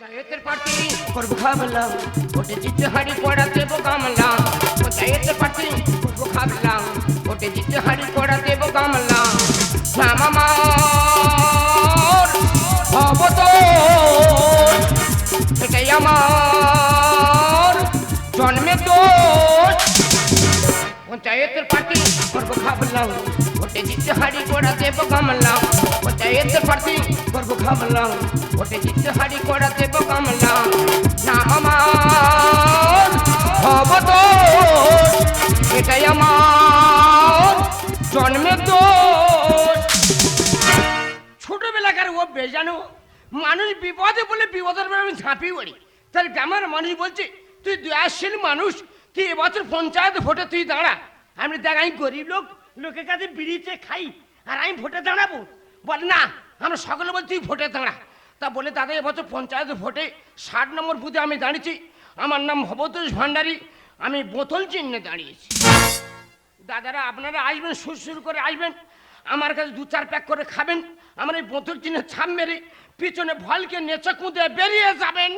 পঞ্চায়েতের পার্টি করব খাবলাম ওটে জিতে হাড়ি কড়া দেবো গামলাম পঞ্চায়েতের পার্টি করব খাবলাম ওটে জিতে হাড়ি কড়া দেবো গামলাম নাম আমার হব তো এটাই আমার, জন্মে দোষ পঞ্চায়েতের পার্টি করব খাবলাম ওটে জিতে হাড়ি কড়া দেবো গামলাম পঞ্চায়েতের পার্টি করব খাবলাম ওটে জিতে হাড়ি কড়া দেবো গামলাম নাম আমার হব তো এটাই আমার জন্মে দোষ। ছোটবেলাকার ও বেজানো মানুষ বিপদে বলে বিপদের বেলা আমি ঝাঁপিয়ে পড়ি। তার গ্রামের মানুষ বলছে, তুই দয়াশীল মানুষ তুই এবছর পঞ্চায়েত ভোটে তুই দাঁড়া? আমি দেখ, আমি গরিব লোক, লোকের কাছে বিড়িতে খাই, আর আমি ভোটে দাঁড়াবো। বল, না, আমরা সকলে বলছি তুই ভোটে দাঁড়া। তা বলে, দাদা, এবছর পঞ্চায়েত ভোটে ষাট নম্বর বুথে আমি দাঁড়িয়েছি। আমার নাম ভবতোষ ভান্ডারী আমি বোতল চিহ্নে দাঁড়িয়েছি। দাদারা, আপনারা আসবেন, সুর করে আসবেন। আমার কাছে দু চার প্যাক করে খাবেন। আমার এই বোতল চিহ্নে ছাপ মেরে পিছনে ভলকে নেচে কুঁদে বেরিয়ে যাবেন।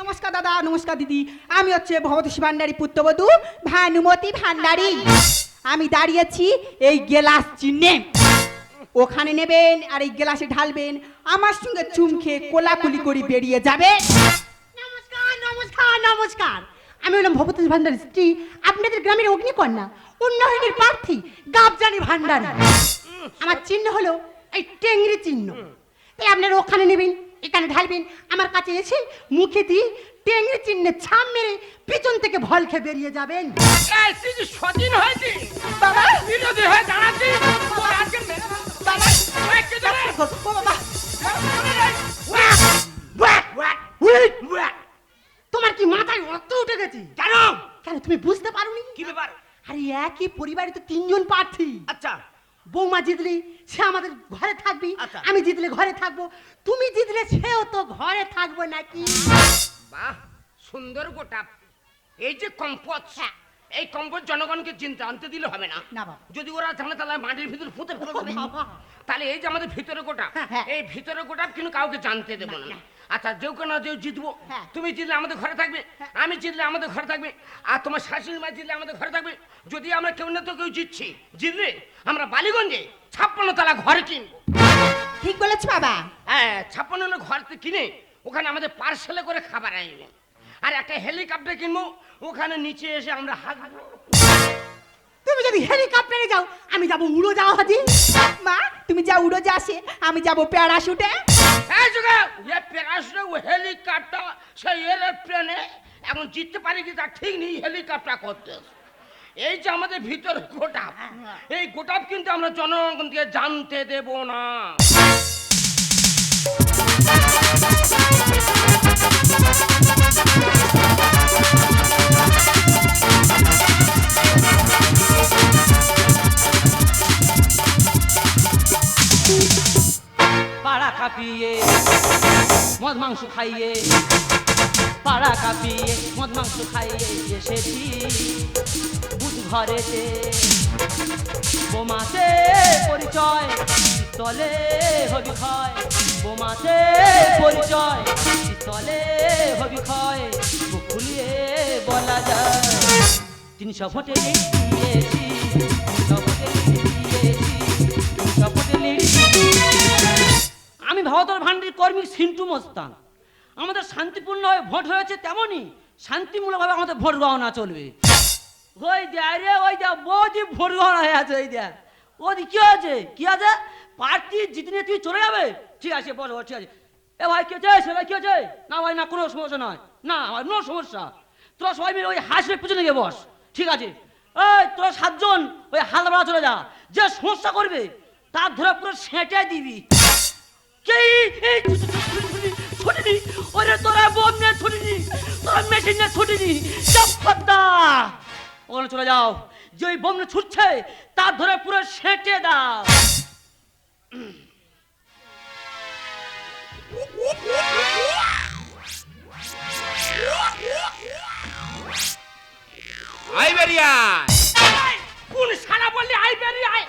নমস্কার দাদা নমস্কার দিদি। আমি হচ্ছে ভবতোষী ভান্ডারী পুত্রবধূ ভানুমতি ভান্ডারী। আমি দাঁড়িয়েছি এই গেলাস চিহ্নে। ওখানে নেবেন আর এই গেলাসে ঢালবেন। আমার সঙ্গে চুম খেয়ে কোলাকুলি করে বেরিয়ে যাবে। নমস্কার নমস্কার নমস্কার। আমি হলাম ভবতোষ ভান্ডারী স্ত্রী। আপনাদের গ্রামের অগ্নিকন্যা উন্নয়নের প্রার্থী গাবজানি ভান্ডারী। আমার চিহ্ন হলো এই টেংরি চিহ্ন। তাই আপনারা ওখানে নেবেন। এখানে ঢালবেন। আমার কাছে এসে মুখে দিয়ে টেংরি চিহ্নে ছাপ মেরে পিছন থেকে ভল খেয়ে বেরিয়ে যাবেন। স্বাধীন হয়েছি বাবা বিরোধী হয়ে দাঁড়াচ্ছি। তোমার কি মাথায় রক্ত উঠে গেছে? কেন? কেন তুমি বুঝতে পারোনি? কি ব্যাপার? আরে একই পরিবারে তো তিনজন প্রার্থী। আচ্ছা। বৌমা জিতলে সে আমাদের ঘরে থাকবি আচ্ছা। আমি জিতলে ঘরে থাকব তুমি জিতলে সেও তো ঘরে থাকব নাকি বাহ সুন্দর গোটা এই যে কম্পোজ এই কম্পোজ জনগণকে চিন্তা আনতে দিলে হবে না। যদি ওরা জানে তাহলে মাটির ভিতর পুঁতে ফেলে দেবে বাবা। তাহলে এই যে আমাদের ভিতরে গোটা হ্যাঁ, হ্যাঁ। এই ভিতরে গোটা কিন্তু কাউকে জানতে দেবো না। আচ্ছা যেও কেন যেও জিতবো হ্যাঁ। তুমি জিতলে আমাদের ঘরে থাকবে আমি জিতলে আমাদের ঘরে থাকবে আর তোমার শাশুড়ি মা জিতলে আমাদের ঘরে থাকবে যদি আমরা কেউ না তো কেউ জিতছি জিতলে আমরা বালিগঞ্জে ছাপ্পান্ন তালা ঘর কিনবো। ঠিক বলেছ বাবা। হ্যাঁ ছাপ্পান্ন ঘর কিনে ওখানে আমাদের পার্সেলে করে খাবার আনবে আর একটা হেলিকপ্টার কিনবো ওখানে নিচে এসে আমরা হাঁকবো তুমি যদি হেলিকপ্টারে যাও আমি যাব উড়ো যাও হাজি মা তুমি যা উড়ো যাসে আমি যাব প্যারাশুটে এই যুগে এ প্যারাসুটে ও হেলিকপ্টার সেই এরোপ্লেনে এখন জিততে পারি কি তা ঠিক নেই হেলিকপ্টার করতে এই যে আমাদের ভিতর গোটা এই গোটাপ কিন্তু আমরা জনগণকে জানতে দেব না। পাড়া কাঁপিয়ে মদ মাংস খাইয়ে পাড়া কাঁপিয়ে মদ মাংস খাইয়ে এসেছি। ঘরেতে বোমাতে পরিচয় তলে হবি ক্ষয় বোমাতে পরিচয় তলে হবি মুখ খুলিয়ে বলা যায়, তিনশো ভোটে দিয়েছি, তিনশো ভোটে দিয়েছি, তিনশো ভোটে আমি ভারতের ভান্ডির কর্মী সিন্টু মোস্তান। আমাদের শান্তিপূর্ণভাবে ভোট হয়েছে তেমনই শান্তিমূলকভাবে আমাদের ভোট গণনা চলবে। ওই দেখ রে, ওই বৌদি ভোট হয়ে আছে, ওই দেখ ওদি কি আছে কি আছে পার্টি জিতে নিয়ে তুই চলে যাবে? ঠিক আছে, বল ঠিক আছে। এ ভাই, কি হচ্ছে সেটা কি হচ্ছে না ভাই, না, কোনো সমস্যা নয়। না আমার কোনো সমস্যা। তোরা সবাই মিলে ওই হাসির পিছনে গিয়ে বস। ঠিক আছে? এই, তোরা সাতজন ওই হালদা চলে যা। যে সমস্যা করবে, তার ধরে পুরো সেঁটে দিবি। কে? এই ছুটিনি ওরে, তোরা বোম নিয়ে ছুটিনি তোরা মেশিন নিয়ে ছুটিনি চাপ্পাদা ওখানে চলে যাও। যে ওই বোম নিয়ে ছুটছে তার ধরে পুরো সেঁটে দাও। আই বেরিয়া কোন সারা বললি আই বেরিয়ে আয়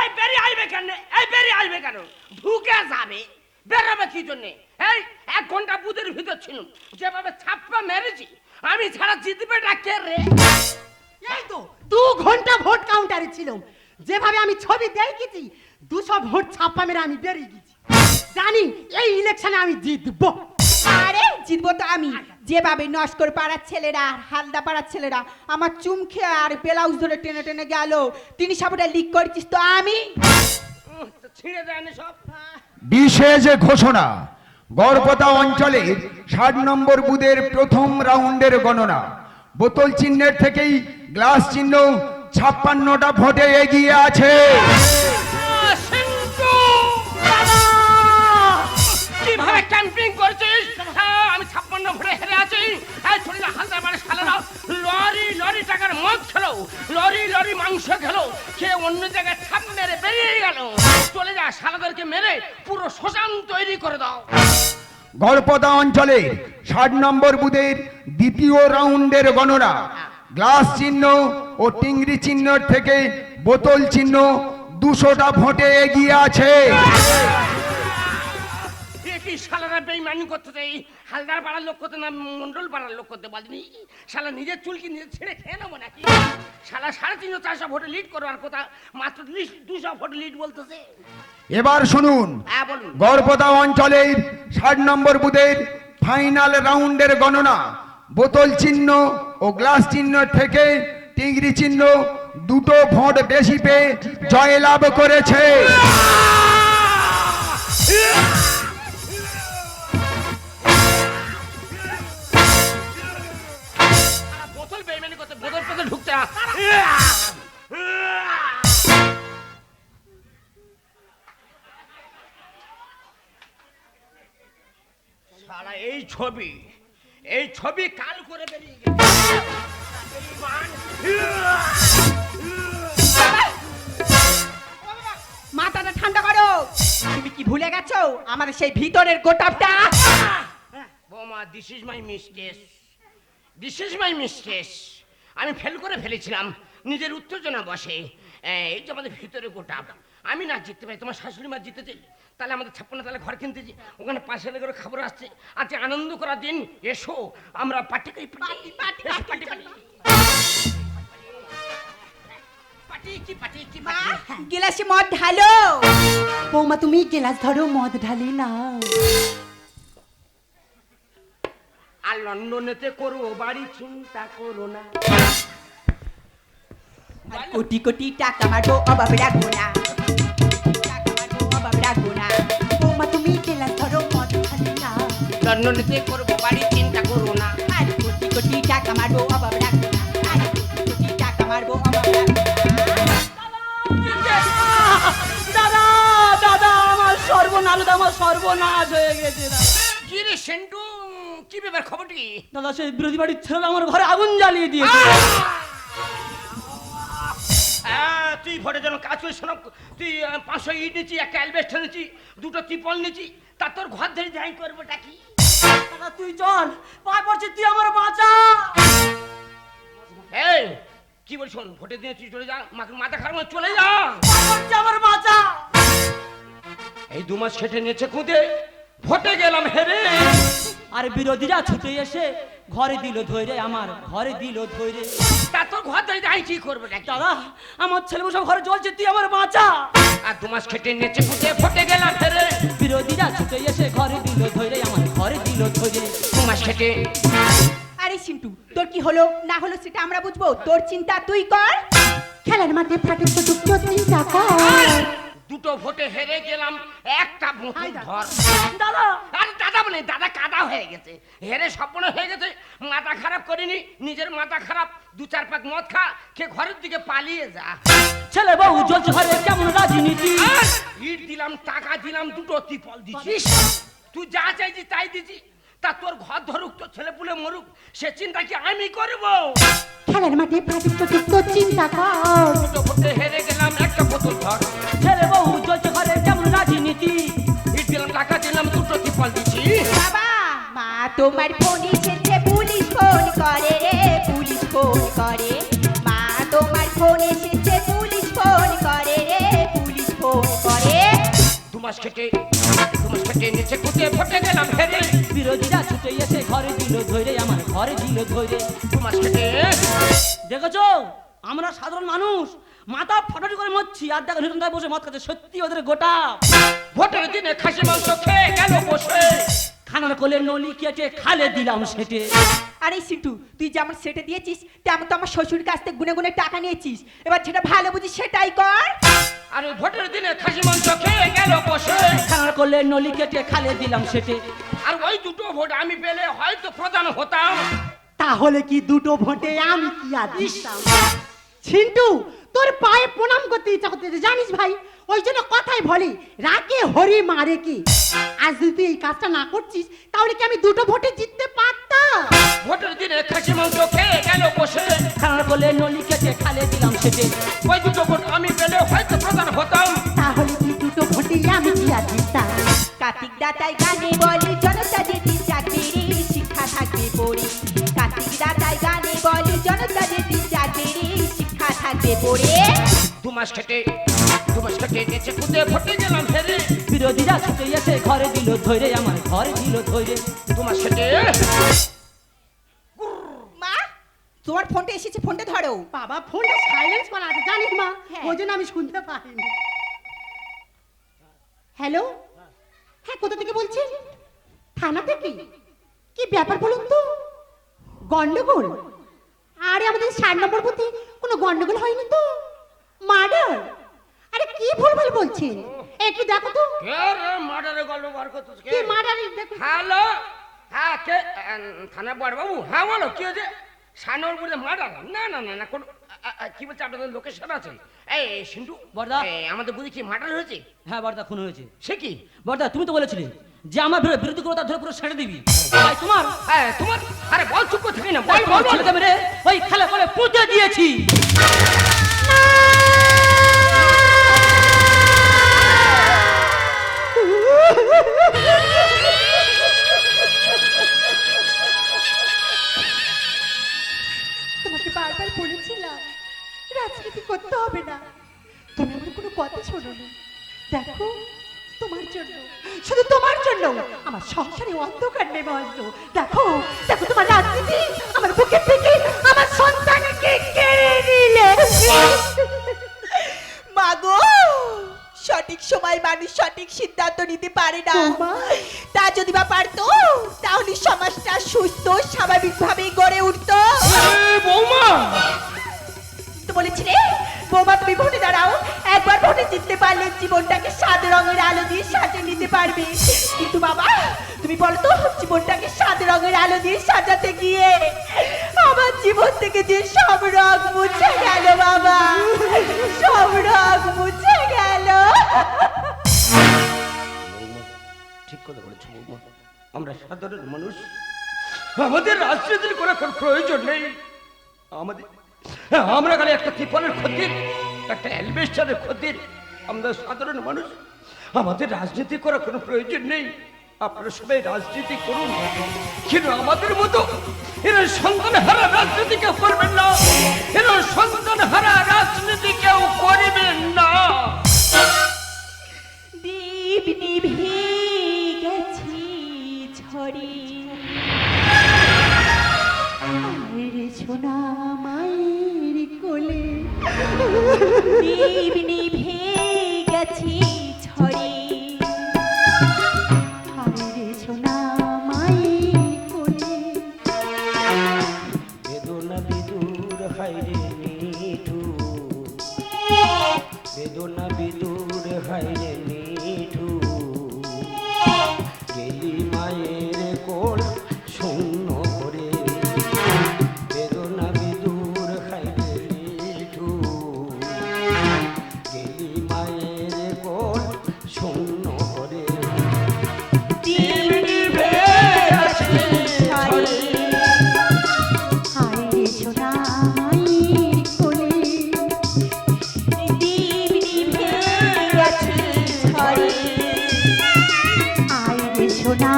এই বেরিয়ে আইবে কেন? এই বেরিয়ে আইবে কেন? ঢুকে যাবে। বেরোবে কি জন্যে? এই এক ঘণ্টা বুধের ভিতর ছিলাম। যেভাবে ছাপ্পা মেরেছি আমি ছাড়া জিতবে ডাকে রে? ঘণ্টা ভোট কাউন্টারে ছিলাম। যেভাবে আমি ছবি দেখেছি দুশো ভোট ছাপ্পা মেরে আমি বেরিয়ে গেছি। জানি এই ইলেকশনে আমি জিতবো। আরে জিতবো তো আমি। যেভাবে নস্কর পাড়ার ছেলেরা হালদা পাড়ার ছেলেরা আমার চুমখে আর ব্লাউজ ধরে টেনে টেনে গেল তিনি সবটা লিক করেছিস তো আমি? ছিঁড়ে দেয়নি সব। বিশেষ ঘোষণা গড়পতা অঞ্চলের ষাট নম্বর বুথের প্রথম রাউন্ডের গণনা। বোতল চিহ্নের থেকেই গ্লাস চিহ্ন ছাপ্পান্নটা ভোটে এগিয়ে আছে! কীভাবে ক্যাম্পিং করছিস? হ্যাঁ, আমি ছাপ্পান্ন ভরে হেরে আছি। এই চলে যা হালদার বাড়ি সালেরা লরি লরি টাকার মদ খেলো। লরি লরি মাংস খেলো। সে অন্য জায়গায় ছাপ মেরে বেরিয়ে গেল। চলে যা মেরে পুরো শ্মশান তৈরি করে দাও। গড়পতা অঞ্চলের ষাট নম্বর বুধের দ্বিতীয় রাউন্ডের গণনা। গ্লাস চিহ্ন ও টিংরি চিহ্ন থেকে বোতল চিহ্ন দুশোটা ভোটে এগিয়ে আছে। এ কি শালারা বেইমানি করতে হালদার পাড়ার লোক করতে না মন্ডল পাড়ার লোক করতে বলিনি শালা নিজের চুলকি নিজে ছেড়ে খেয়ে নেব নাকি? শালা সাড়ে তিনশো চারশো ভোটে লিড করবার কথা মাত্র দুশো ভোটে লিড বলতেছে। এবার শুনুন হ্যাঁ বলুন। অঞ্চলের ষাট নম্বর বুথের ফাইনাল রাউন্ডের গণনা। বোতল চিহ্ন ও গ্লাস চিহ্ন থেকে টিংরি চিহ্ন দুটো ভোট বেশি পেয়ে জয়লাভ করেছে। ঢুকতে এই ছবি এই ছবি কাল করে বেরিয়ে মাথাটা ঠান্ডা করো। তুমি কি ভুলে গেছো? আমাদের সেই ভিতরের গোটাপটা। বৌমা this is my mistress this is my mistress আমি ফেল করে ফেলেছিলাম। নিজের উত্তেজনা বসে। এই যে আমাদের ভিতরে গোটা আমি না জিততে পারি তোমার শাশুড়ি মা জিতেছে। তাহলে আমাদের ছাপ্পান্ন তাহলে ঘর কিনতেছি ওখানে পাশে লেগে করে খবর আসছে। আজকে আনন্দ করার দিন। এসো আমরা পার্টি করি party party party party party কি পার্টি কি পার্টি গিলাসে মদ ঢালো। বৌমা তুমি গেলাস ধরো মদ ঢালি না আর লন্ডনেতে বাড়ি চিন্তা করো না। কোটি কোটি টাকা মারবো অভাব রাখব না। টাকা মারবো অভাব রাখব তুমি গেলাস ধরো মদ ঢালি না লন্ডনেতে করব বাড়ি চিন্তা করো না। আর কোটি কোটি টাকা মারবো অভাব রাখব না। আর কোটি কোটি টাকা মারবো অভাব রাখব দাদা দাদা আমার সর্বনাশ আমার সর্বনাশ হয়ে গেছে দাদা। কি রে সেন্টু কি ব্যাপার কি? দাদা সেই বিরোধী বাড়ির ছেলেরা আমার ঘরে আগুন জ্বালিয়ে দিয়েছে। তুই ভোটের জন্য কাজ করিস শোনো তুই পাঁচশো ইট নিচ্ছি একটা অ্যালবেস্টার নিচ্ছি দুটো ত্রিপল নিচ্ছি তা তোর ঘর ধরে যাই করব কি? দাদা তুই চল পায়ে পড়ছি তুই আমার বাঁচা। এই কি বলছ শোন ভোটের দিনে তুই চলে যা মাথা খারাপ হয়ে চলে যা। আমার বাঁচা। এই দু মাস খেটে নিয়েছে খুদে ভোটে গেলাম হেরে। আর বিরোধীরা ছুটে এসে ঘরে দিল ধৈরে আমার ঘরে দিল ধৈরে তা তোর ঘর ধরে আমি কি করব নাকি? দাদা আমার ছেলে সব ঘরে জ্বলছে তুই আমার বাঁচা। আর দু মাস খেটে নেচে ফুটে ফটে গেলাম ফেরে। বিরোধীরা ছুটে এসে ঘরে দিল ধরে আমার ঘরে দিল ধরে। দু মাস খেটে। আরে সিন্টু তোর কি হলো? না হলো সেটা আমরা বুঝব। তোর চিন্তা তুই কর। খেলার মাঠে ফাটে তো দুটো চিন্তা কর। দুটো ভোটে হেরে গেলাম একটা বোতল ধর। দাদা! আরে দাদা বলে দাদা কাদা হয়ে গেছে। হেরে স্বপ্ন হয়ে গেছে মাথা খারাপ করিনি নিজের মাথা খারাপ দু চার পাক মদ খা খেয়ে ঘরের দিকে পালিয়ে যা। ছেলে বউ জ্বলছে ঘরে কেমন রাজনীতি? ইট দিলাম টাকা দিলাম দুটো ত্রিপল দিছি। তুই যা চাইছি তাই দিছি। তা তোর ঘর ধরুক তোর ছেলে পুলে মরুক সে চিন্তা কি আমি করব? খেলার মাঠে ফাটে তো চিন্তা কর। দুটো ভোটে হেরে গেলাম একটা বোতল ধর ছেলে বউ চলছে ঘরে কেমন রাজনীতি ইট দিলাম টাকা দিলাম দুটো ত্রিপল দিছি বাবা মা তোমার ফোন এসেছে পুলিশ ফোন করে রে পুলিশ ফোন করে মাস খেটে দু মাস খেটে নিচে কুটে ফটে গেলাম হেরে। বিরোধীরা ছুটে এসে ঘরে দিল ধরে আমার ঘরে দিল ধরে। দু মাস কেটে দেখেছ? আমরা সাধারণ মানুষ মাথা ফটাফটি করে মরছি আর দেখো নতুন বসে মদ খাচ্ছে সত্যি ওদের গোটা। ভোটের দিনে খাসি মাংস খেয়ে গেল বসে। খানার কোলে নলি কেটে খালে দিলাম সেটে। আরে সিটু তুই যেমন সেটে দিয়েছিস তেমন তো আমার শ্বশুর কাছ থেকে গুনে গুনে টাকা নিয়েছিস। এবার যেটা ভালো বুঝিস সেটাই কর। আর ওই ভোটের দিনে খাসি মাংস খেয়ে গেল বসে খানার কোলে নলি কেটে খালে দিলাম সেটে। আর ওই দুটো ভোট আমি পেলে হয়তো প্রধান হতাম। তাহলে কি দুটো ভোটে আমি কি আর দিতাম ছিন্টু তোর পায়ে প্রণাম করতে ইচ্ছা করতে জানিস ভাই ওই জন্য কথাই বলি রাকে হরি মারে কি? আজ যদি তুই এই কাজটা না করছিস তাহলে কি আমি দুটো ভোটে জিততে পারতাম? ভোটের দিনে খাসি মাংস খেয়ে গেল বসে খানার কোলে নলি কেটে খালে দিলাম সেটে। ওই দুটো ভোট আমি পেলে হয়তো দাতাই গানে বলে জনতা যেদিন চাকরি শিক্ষা থাকবে পড়ে। কার্তিক দাতাই গানে বলে জনতা যেদিন চাকরি শিক্ষা থাকবে পড়ে। দু মাস কেটে দু মাস কেটে নিচে কুটে ফটে গেলাম হেরে বিরোধীরা ছুটে এসে ঘরে দিল ধরে আমার ঘরে দিল ধরে। দু মাস মা তোমার ফোনটা এসেছে ফোনটা ধরো। বাবা ফোনটা সাইলেন্স করা আছে জানিস মা? হ্যাঁ। ওই জন্য আমি শুনতে পাইনি। হ্যালো হ্যাঁ কোথা থেকে বলছেন? থানা থেকে কি ব্যাপার বলুন তো? গন্ডগোল? আরে আমাদের ষাট নম্বর বুথে কোনো গন্ডগোল হয়নি তো? মার্ডার? আরে কি ভুলভাল বলছেন? একটু দেখো তো। কে রে মার্ডারে গল্প বার করছিস? কে? কি মার্ডার? দেখো। হ্যালো? হ্যাঁ কে? থানা বড় বাবু হ্যাঁ বলো কি হয়েছে? সানোর বলে মার্ডার? না না না না কোনো কি বলছে? আপনাদের লোকেশন আছে? এই সিন্টু বড়দা। এই, আমাদের বুঝি কি মার্ডার হয়েছে? হ্যাঁ বর্দা খুন হয়েছে। সে কি? বর্দা তুমি তো বলেছিলে যে আমার বিরো- বিরোধী করে তার ধরে পুরো ছেড়ে দিবি। তাই তোমার? হ্যাঁ তোমার? আরে বল চুপ করে থাকি না বল বল বল। ছেলেকে মেরে ওই খেলা করে পুঁতে দিয়েছি। তোমাকে বারবার বলেছিলাম রাজনীতি করতে হবে না? তুমি আমার কোনো কথা শোনো না। দেখো তোমার জন্য শুধু তোমার জন্য আমার সংসারে অন্ধকার নেমে আসলো। দেখো দেখো তোমার রাজনীতি আমার বুকের থেকে আমার সন্তানকে কেড়ে নিলে। মাগো সঠিক সময় মানুষ সঠিক সিদ্ধান্ত নিতে পারে না। তা যদি বা পারতো তাহলে সমাজটা সুস্থ স্বাভাবিকভাবে গড়ে উঠতো। বৌমা বলেছিলে? বৌমা, তুমি ভোটে দাঁড়াও। একবার ভোটে জিততে পারলে জীবনটাকে সাত রঙের আলো দিয়ে সাজিয়ে নিতে পারবে। কিন্তু বাবা, তুমি বলো তো, জীবনটাকে সাত রঙের আলো দিয়ে সাজাতে গিয়ে আমার জীবন থেকে যে সব রং মুছে গেল বাবা। সব রং মুছে গেল। ঠিক কথা বলেছ আমরা সাধারণ মানুষ। আমাদের রাজনীতির কোনো প্রয়োজন নেই। আমাদের আমরা খালি একটা ত্রিপলের ক্ষতির একটা অ্যালবেস্টারের ক্ষতির আমরা সাধারণ মানুষ, আমাদের রাজনীতি করার কোনো প্রয়োজন নেই। আপনারা সবাই রাজনীতি করুন। কিন্তু আমাদের মতো। এরা সন্তান হারা রাজনীতি কেউ করবেন না। এরা সন্তান হারা রাজনীতি কেউ করবেন না। দীপ নিভে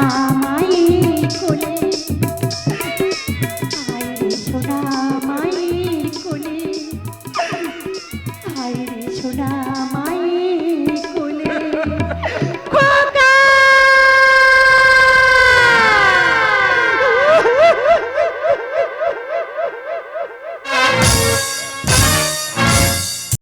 গেছি